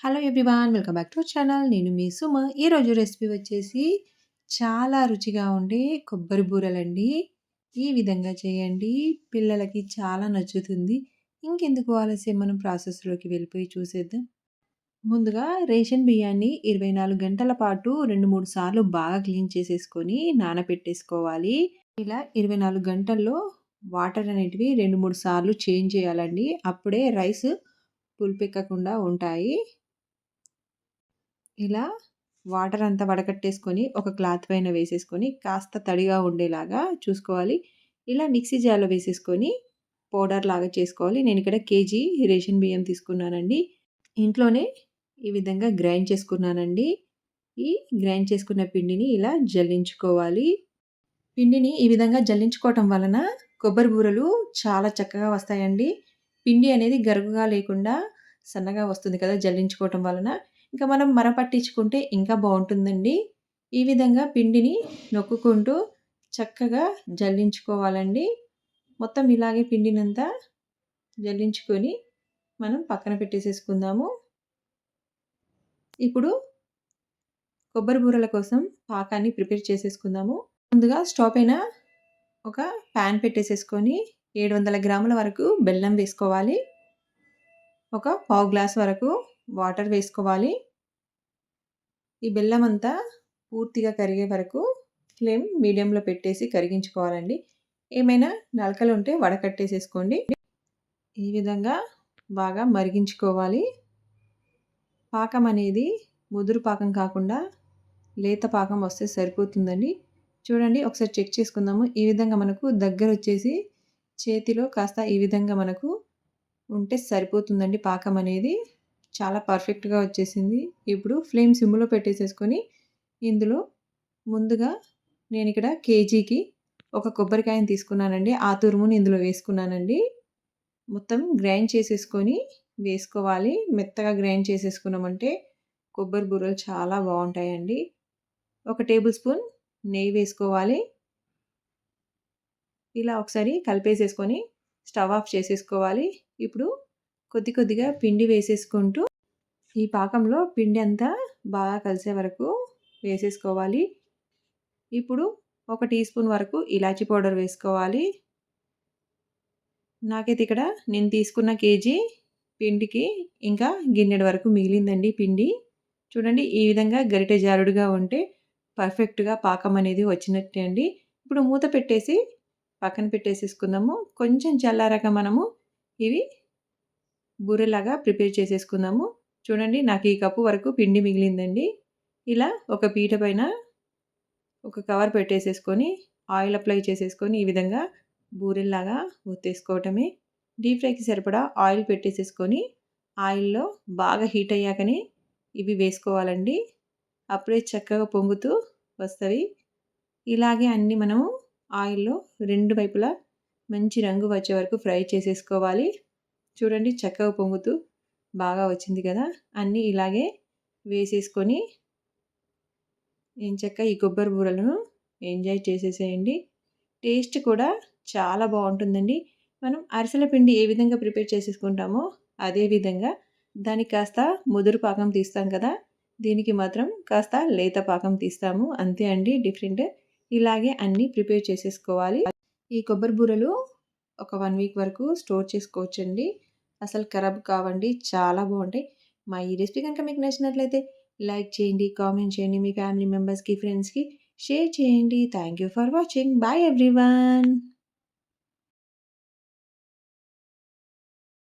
Hello everyone welcome back to channel నేను మీ సుమ. ఈరోజు రెసిపీ వచ్చేసి చాలా రుచిగా ఉండే కొబ్బరి బూరలండి. ఈ విధంగా చేయండి. పిల్లలకి చాలా నచ్చుతుంది. ఇంకెందుకు ఆలస్యం? మనం ప్రాసెస్లోకి వెళ్ళిపోయి చూసేద్దాం. ముందుగా రేషన్ బియ్యాన్ని ఇరవై నాలుగు గంటల పాటు రెండు మూడు సార్లు బాగా క్లీన్ చేసేసుకొని నానబెట్టేసుకోవాలి ఇలా ఇరవై నాలుగు గంటల్లో వాటర్ అనేటివి రెండు మూడు సార్లు చేంజ్ చేయాలండి. అప్పుడే రైస్ పులిపెక్కకుండా ఉంటాయి. ఇలా వాటర్ అంతా వడకట్టేసుకొని ఒక క్లాత్ పైన వేసేసుకొని కాస్త తడిగా ఉండేలాగా చూసుకోవాలి. ఇలా మిక్సీ జార్లో వేసేసుకొని పౌడర్ లాగా చేసుకోవాలి. నేను ఇక్కడ కేజీ రేషన్ బియ్యం తీసుకున్నానండి. ఇంట్లోనే ఈ విధంగా గ్రైండ్ చేసుకున్నానండి. ఈ గ్రైండ్ చేసుకున్న పిండిని ఇలా జల్లించుకోవాలి. పిండిని ఈ విధంగా జల్లించుకోవటం వలన కొబ్బరి బూరలు చాలా చక్కగా వస్తాయండి. పిండి అనేది గరుగుగా లేకుండా సన్నగా వస్తుంది కదా జల్లించుకోవటం వలన. ఇంకా మనం మర పట్టించుకుంటే ఇంకా బాగుంటుందండి. ఈ విధంగా పిండిని నొక్కుకుంటూ చక్కగా జల్లించుకోవాలండి. మొత్తం ఇలాగే పిండినంతా జల్లించుకొని మనం పక్కన పెట్టేసేసుకుందాము. ఇప్పుడు కొబ్బరి బూరల కోసం పాకాన్ని ప్రిపేర్ చేసేసుకుందాము. ముందుగా స్టవ్ పైన ఒక ప్యాన్ పెట్టేసేసుకొని ఏడు వందల గ్రాముల వరకు బెల్లం వేసుకోవాలి. ఒక పావు గ్లాస్ వరకు వాటర్ వేసుకోవాలి. ఈ బెల్లం అంతా పూర్తిగా కరిగే వరకు ఫ్లేమ్ మీడియంలో పెట్టేసి కరిగించుకోవాలండి. ఏమైనా నలకలు ఉంటే వడకట్టేసేసుకోండి. ఈ విధంగా బాగా మరిగించుకోవాలి. పాకం అనేది ముదురు పాకం కాకుండా లేత పాకం వస్తే సరిపోతుందండి. చూడండి ఒకసారి చెక్ చేసుకుందాము. ఈ విధంగా మనకు దగ్గర వచ్చేసి చేతిలో కాస్త ఈ విధంగా మనకు ఉంటే సరిపోతుందండి పాకం అనేది. చాలా పర్ఫెక్ట్గా వచ్చేసింది. ఇప్పుడు ఫ్లేమ్ సిమ్లో పెట్టేసేసుకొని ఇందులో ముందుగా నేను ఇక్కడ కేజీకి ఒక కొబ్బరికాయని తీసుకున్నానండి. ఆ తురుముని ఇందులో వేసుకున్నానండి. మొత్తం గ్రైండ్ చేసేసుకొని వేసుకోవాలి. మెత్తగా గ్రైండ్ చేసేసుకున్నామంటే కొబ్బరి బుర్రలు చాలా బాగుంటాయండి. ఒక టేబుల్ స్పూన్ నెయ్యి వేసుకోవాలి. ఇలా ఒకసారి కలిపేసేసుకొని స్టవ్ ఆఫ్ చేసేసుకోవాలి. ఇప్పుడు కొద్ది కొద్దిగా పిండి వేసేసుకుంటూ ఈ పాకంలో పిండి అంతా బాగా కలిసే వరకు వేసేసుకోవాలి. ఇప్పుడు ఒక టీ స్పూన్ వరకు ఇలాచి పౌడర్ వేసుకోవాలి. నాకైతే ఇక్కడ నేను తీసుకున్న కేజీ పిండికి ఇంకా గిన్నెడు వరకు మిగిలిందండి పిండి. చూడండి ఈ విధంగా గరిటె జారుడుగా ఉంటే పర్ఫెక్ట్గా పాకం అనేది వచ్చినట్టే అండి. ఇప్పుడు మూత పెట్టేసి పక్కన పెట్టేసేసుకుందాము. కొంచెం చల్లారాక మనము ఇవి బూరెలాగా ప్రిపేర్ చేసేసుకుందాము చూడండి నాకు ఈ కప్పు వరకు పిండి మిగిలిందండి. ఇలా ఒక పీట పైన ఒక కవర్ పెట్టేసేసుకొని ఆయిల్ అప్లై చేసేసుకొని ఈ విధంగా బూరెల్లాగా ఒత్తేసుకోవటమే. డీప్ ఫ్రైకి సరిపడా ఆయిల్ పెట్టేసేసుకొని ఆయిల్లో బాగా హీట్ అయ్యాకనే ఇవి వేసుకోవాలండి. అప్పుడే చక్కగా పొంగుతూ వస్తవి ఇలాగే అన్నీ మనము ఆయిల్లో రెండు వైపులా మంచి రంగు వచ్చే వరకు ఫ్రై చేసేసుకోవాలి. చూడండి చక్కగా పొంగుతూ బాగా వచ్చింది కదా. అన్నీ ఇలాగే వేసేసుకొని ఏం చెక్క ఈ కొబ్బరి బూరలను ఎంజాయ్ చేసేసేయండి. టేస్ట్ కూడా చాలా బాగుంటుందండి. మనం అరిసెల పిండి ఏ విధంగా ప్రిపేర్ చేసేసుకుంటామో అదే విధంగా దానికి కాస్త ముదురు పాకం తీస్తాం కదా. దీనికి మాత్రం కాస్త లేత పాకం తీస్తాము. అంతే అండి డిఫరెంట్. ఇలాగే అన్నీ ప్రిపేర్ చేసేసుకోవాలి. ఈ కొబ్బరి బూరలు ఒక వన్ వీక్ వరకు స్టోర్ చేసుకోవచ్చండి. అసలు ఖరాబ్ కావండి. చాలా బాగుంటాయి. మా ఈ రెసిపీ కనుక మీకు నచ్చినట్లయితే లైక్ చేయండి కామెంట్ చేయండి మీ ఫ్యామిలీ మెంబర్స్కి ఫ్రెండ్స్కి షేర్ చేయండి. Thank you for watching. Bye everyone.